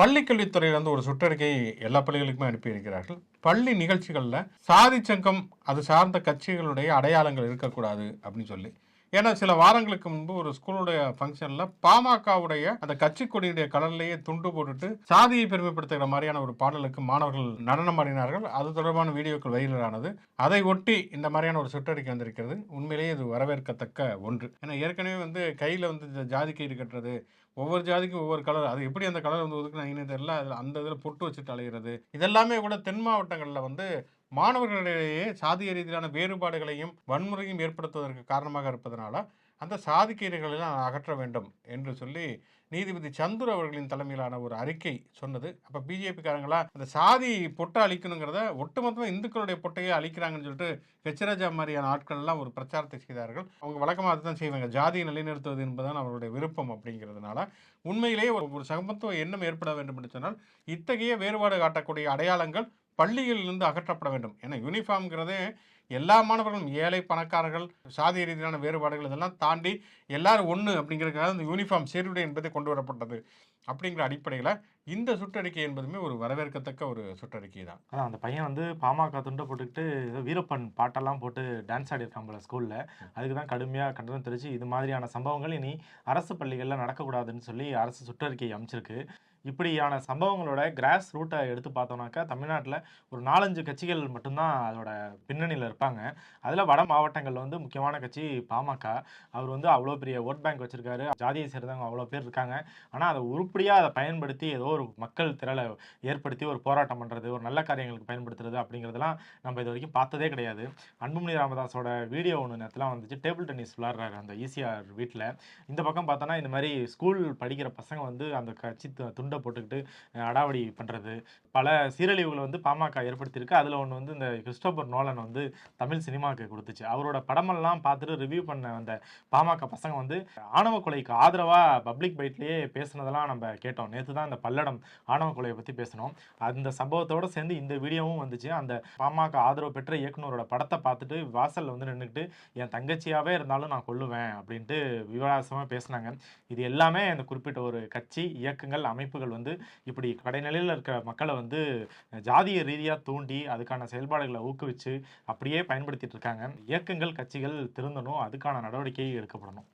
பள்ளிக்கல்வித்துறையிலிருந்து ஒரு சுற்றறிக்கை எல்லா பள்ளிகளுக்குமே அனுப்பியிருக்கிறார்கள். பள்ளி நிகழ்ச்சிகளில் சாதி சங்கம் அது சார்ந்த கட்சிகளுடைய அடையாளங்கள் இருக்கக்கூடாது அப்படின்னு சொல்லி ஏன்னா சில வாரங்களுக்கு முன்பு ஒரு ஸ்கூலுடைய ஃபங்க்ஷனில் பாமகவுடைய அந்த கட்சி கொடியுடைய கலர்லேயே துண்டு போட்டுட்டு சாதியை பெருமைப்படுத்துகிற மாதிரியான ஒரு பாடலுக்கு மாணவர்கள் நடனம் ஆடினார்கள் அது தொடர்பான வீடியோக்கள் வைரலானது. அதை ஒட்டி இந்த மாதிரியான ஒரு சுற்றறிக்கை வந்திருக்கிறது. உண்மையிலேயே இது வரவேற்கத்தக்க ஒன்று. ஏன்னா ஏற்கனவே வந்து கையில் வந்து இந்த ஜாதி கயிறு கட்டுறது ஒவ்வொரு ஜாதிக்கும் ஒவ்வொரு கலர் அது எப்படி அந்த கலர் வந்து ஒதுக்குனாங்கன்னு தெரியல. அதில் அந்த இதில் பொட்டு வச்சுட்டு அலைகிறது இதெல்லாமே கூட தென் மாவட்டங்களில் வந்து மாணவர்களிடையே சாதிய ரீதியிலான வேறுபாடுகளையும் வன்முறையும் ஏற்படுத்துவதற்கு காரணமாக இருப்பதனால அந்த சாதிக்கீடுகளெல்லாம் அகற்ற வேண்டும் என்று சொல்லி நீதிபதி சந்துரு அவர்களின் தலைமையிலான ஒரு அறிக்கை சொன்னது. அப்போ பிஜேபிக்காரங்களா அந்த சாதி பொட்டை அழிக்கணுங்கிறத ஒட்டுமொத்தமாக இந்துக்களுடைய பொட்டையை அழிக்கிறாங்கன்னு சொல்லிட்டு ஹெச்ராஜா மாதிரியான ஆட்கள்லாம் ஒரு பிரச்சாரத்தை செய்தார்கள். அவங்க வழக்கமாக அதுதான் செய்வாங்க. ஜாதியை நிலைநிறுத்துவது என்பதுதான் அவருடைய விருப்பம் அப்படிங்கிறதுனால உண்மையிலேயே ஒரு ஒரு சமத்துவ எண்ணம் ஏற்பட வேண்டும் என்று சொன்னால் இத்தகைய வேறுபாடு காட்டக்கூடிய அடையாளங்கள் பள்ளிகளிலிருந்து அகற்றப்பட வேண்டும். ஏன்னா யூனிஃபார்ம்ங்கிறதே எல்லா மாணவர்களும் ஏழை பணக்காரர்கள் சாதி ரீதியிலான வேறுபாடுகள் இதெல்லாம் தாண்டி எல்லாரும் ஒன்று அப்படிங்கிறதுக்காக இந்த யூனிஃபார்ம் சீருடை என்பதை கொண்டு வரப்பட்டது அப்படிங்கிற அடிப்படையில் இந்த சுற்றறிக்கை என்பதுமே ஒரு வரவேற்கத்தக்க ஒரு சுற்றறிக்கை தான். அதான் அந்த பையன் வந்து பாமக துண்டை போட்டுக்கிட்டு ஏதோ வீரப்பன் பாட்டெல்லாம் போட்டு டான்ஸ் ஆடிருக்கான் போல ஸ்கூலில் அதுக்கு தான் கடுமையாக கண்டனம் தெரிவித்து இது மாதிரியான சம்பவங்கள் இனி அரசு பள்ளிகளில் நடக்கக்கூடாதுன்னு சொல்லி அரசு சுற்றறிக்கை அமைச்சிருக்கு. இப்படியான சம்பவங்களோட கிராஸ் ரூட்டை எடுத்து பார்த்தோம்னாக்கா தமிழ்நாட்டில் ஒரு நாலஞ்சு கட்சிகள் மட்டும்தான் அதோட பின்னணியில் இருப்பாங்க. அதில் வட மாவட்டங்களில் வந்து முக்கியமான கட்சி பாமக. அவர் வந்து அவ்வளோ பெரிய ஓட் பேங்க் வச்சுருக்காரு. ஜாதியை சேர்ந்தவங்க அவ்வளோ பேர் இருக்காங்க. ஆனால் அதை உருப்படியாக அதை பயன்படுத்தி ஏதோ ஒரு மக்கள் திரளை ஏற்படுத்தி ஒரு போராட்டம் பண்ணுறது ஒரு நல்ல காரியங்களுக்கு பயன்படுத்துறது அப்படிங்கிறதெல்லாம் நம்ம இது வரைக்கும் பார்த்ததே கிடையாது. அன்புமணி ராமதாஸோட வீடியோ ஒன்று நேரத்தில் வந்துச்சு. டேபிள் டென்னிஸ் விளாட்றாரு அந்த ஈசிஆர் வீட்டில் இந்த பக்கம் பார்த்தோன்னா இந்த மாதிரி ஸ்கூல் படிக்கிற பசங்க வந்து அந்த கட்சி துண்டு துண்டை போட்டுக்கிட்டு அடாவடி பண்ணுறது பல சீரழிவுகளை வந்து பாமக ஏற்படுத்தியிருக்கு. அதில் ஒன்று வந்து இந்த கிறிஸ்டோபர் நோலன் வந்து தமிழ் சினிமாவுக்கு கொடுத்துச்சு. அவரோட படமெல்லாம் பார்த்துட்டு ரிவ்யூ பண்ண அந்த பாமக பசங்க வந்து ஆணவ கொலைக்கு ஆதரவாக பப்ளிக் பைட்லேயே பேசுனதெல்லாம் நம்ம கேட்டோம். நேற்று தான் இந்த பல்லடம் ஆணவ கொலையை பற்றி பேசினோம். அந்த சம்பவத்தோட சேர்ந்து இந்த வீடியோவும் வந்துச்சு. அந்த பாமக ஆதரவு பெற்ற இயக்குனரோட படத்தை பார்த்துட்டு வாசலில் வந்து நின்றுக்கிட்டு என் தங்கச்சியாகவே இருந்தாலும் நான் கொல்லுவேன் அப்படின்ட்டு விவாசமாக பேசினாங்க. இது எல்லாமே அந்த குறிப்பிட்ட ஒரு கட்சி இயக்கங்கள் அமைப்பு அமைப்புகள் வந்து இப்படி கடைநிலையில் இருக்கிற மக்களை வந்து ஜாதிய ரீதியாக தூண்டி அதுக்கான செயல்பாடுகளை ஊக்குவிச்சு அப்படியே பயன்படுத்திட்டு இருக்காங்க. இயக்கங்கள் கட்சிகள் திருந்தணும் அதுக்கான நடவடிக்கை எடுக்கப்படணும்.